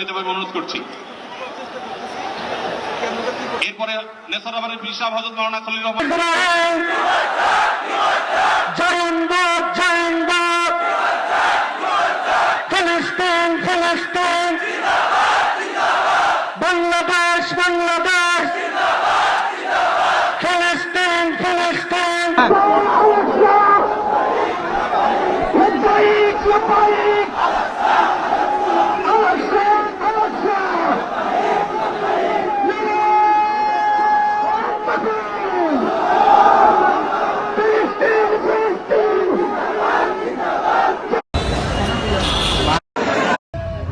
হয়ে যাবে অনুরোধ করছি। এরপরে নেসর রহমানের পীর সাহেব হজরত মাওলানা খলিল রহমান। জিন্দাবাদ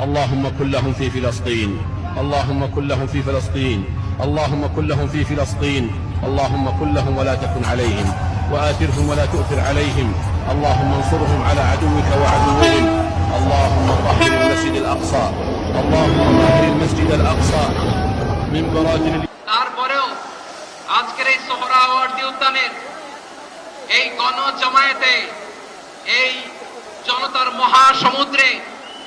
اللهم كن لهم في فلسطين اللهم كن لهم في فلسطين اللهم كن لهم في فلسطين اللهم كن لهم ولا تكن عليهم وآثرهم ولا تؤثر عليهم اللهم انصرهم على عدوك وعدوهم اللهم طهر المسجد الأقصى اللهم طهر المسجد الأقصى من براجل তারপরেও আজকের এই সোহরাওয়ার্দী উদ্যানের এই গণ জমায়েতে এই জনতার মহাসমুদ্রে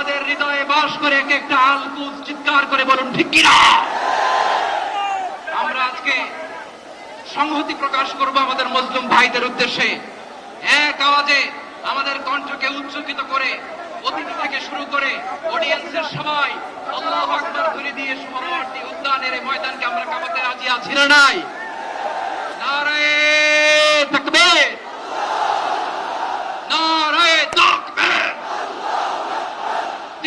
আমাদের হৃদয়ে বাস করে এক একটা আলকুজ চিৎকার করে বলুন, ঠিক কিনা? আমরা আজকে সংহতি প্রকাশ করব আমাদের মুসলিম ভাইদের উদ্দেশ্যে। এক আওয়াজে আমাদের কণ্ঠকে উচ্চকিত করে অতিথি থেকে শুরু করে অডিয়েন্সের সবাই আল্লাহ আকবার ধরে দিয়ে সমাবর্তী উদ্যানের ময়দানকে আমরা কামাতে রাজি আছি না নাই?